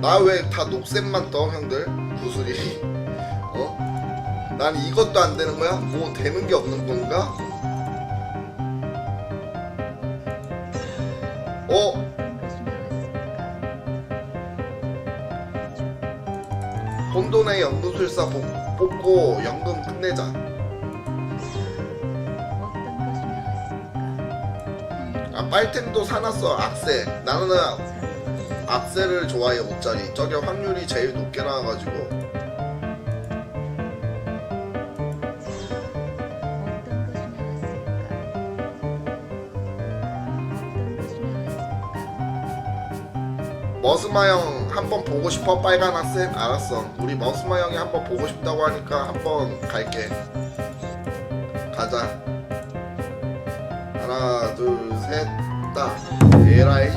나 왜 다 녹색만 떠 형들 구슬이 어? 난 이것도 안 되는 거야? 뭐 되는 게 없는 건가? 어? 혼돈의 연금술사 복- 뽑고 연금 끝내자 아 빨템도 사놨어 악세 나는 악세를 좋아해 5짜리. 저게 확률이 제일 높게 나와가지고. 머스마 형 한번 보고 싶어 빨간 악세? 알았어. 우리 머스마 형이 한번 보고 싶다고 하니까 한번 갈게. 가자. 하나 둘셋딱. 에라이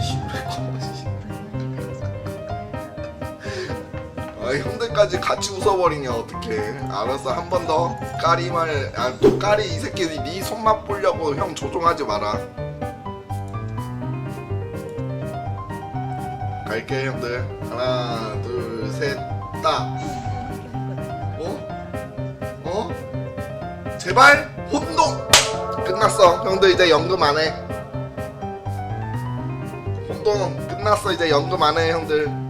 아 형들까지 같이 웃어버리냐 어떡해. 알았어 한 번 더 까리 말 아 또 까리 이 새끼 네 손맛 보려고 형 조종하지 마라. 갈게 형들. 하나 둘셋딱 어? 어? 제발 혼동! 끝났어. 형들 이제 연금 안해. 혼동 끝났어. 이제 연금 안해 형들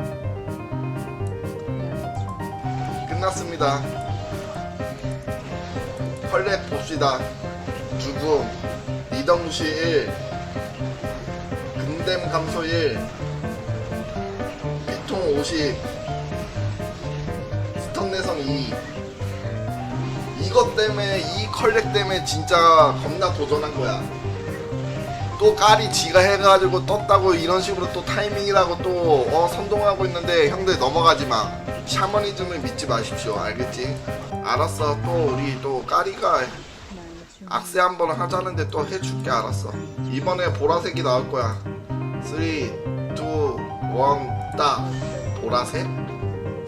끝났습니다. 컬렉 봅시다. 죽음 이덩시 1 금댐 감소 1 피통 50 스턴 내성 2 이것 때문에 이 컬렉 때문에 진짜 겁나 도전한 거야. 또 까리 지가 해가지고 떴다고 이런 식으로 또 타이밍이라고 또 어, 선동하고 있는데 형들 넘어가지 마 샤머니즘을 믿지 마십시오. 알겠지? 알았어. 또 우리 또 까리가 악세 한번 하자는데 또 해줄게. 알았어. 이번에 보라색이 나올 거야. 3, 2, 1, 딱. 보라색?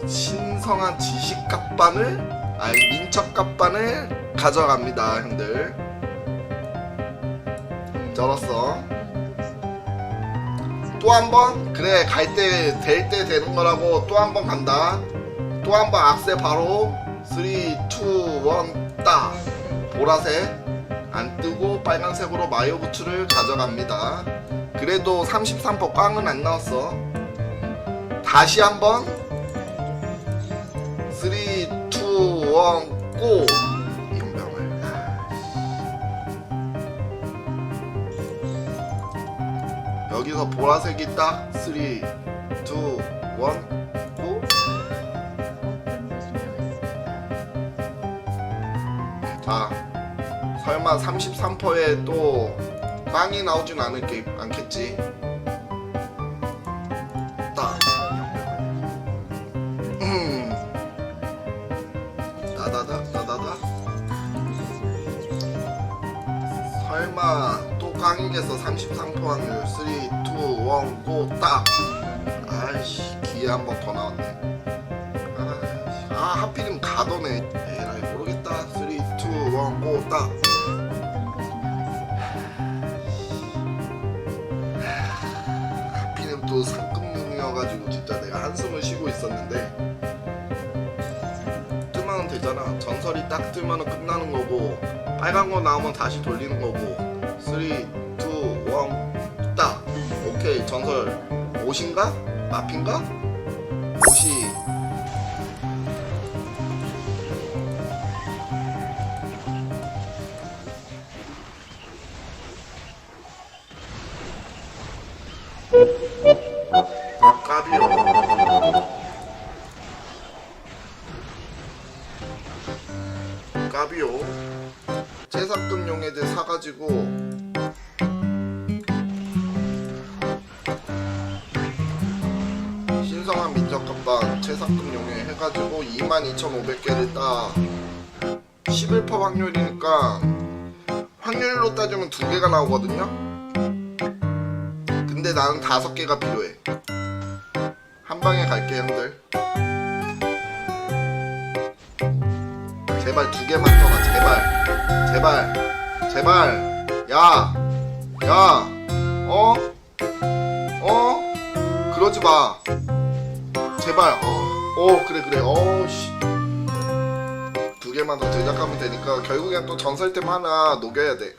신성한 지식 갑반을? 아니 민첩 갑반을 가져갑니다 형들. 절었어. 또 한 번? 그래 갈 때 될 때 되는 거라고 또 한 번 간다 또 한 번 악세 바로 3, 2, 1 딱 보라색 안 뜨고 빨간색으로 마요 부츠를 가져갑니다. 그래도 33% 꽝은 안 나왔어. 다시 한번. 3, 2, 1, 고! 이병을 여기서 보라색이 딱 3, 2, 1, 자, 설마 33%에 또 빵이 나오진 않을 게, 않겠지? 딱. 음. 다다다, 다다다. 설마 또 깡이겠어, 33% 확률. 3, 2, 1, 고, 딱. 아이씨, 기회 한 번 더 나왔네. 아이씨, 아, 하필이면 가더네. 에라이, 모르겠다. 3, 2, 1, 고, 딱. 하필이면 또 상급용이어가지고 진짜 내가 한숨을 쉬고 있었는데 뜨면 되잖아 전설이 딱 뜨면 끝나는 거고 빨간 거 나오면 다시 돌리는 거고 3, 2, 1, 딱 오케이 전설 옷인가? 마핀가? 옷이 까비요. 제삭금 용해제 사가지고. 신성한 민족갑반 제삭금 용해 해가지고 22,500개를 따. 11% 확률이니까 확률로 따지면 두 개가 나오거든요? 근데 나는 다섯 개가 필요해. 한 방에 갈게 형들 제발 두 개만 떠나 제발. 제발. 제발. 야. 야, 어? 어? 그러지 마. 제발. 어, 어 그래 그래. 어 씨. 두 개만 더 제작하면 되니까 결국엔 또 전설 템 하나 녹여야 돼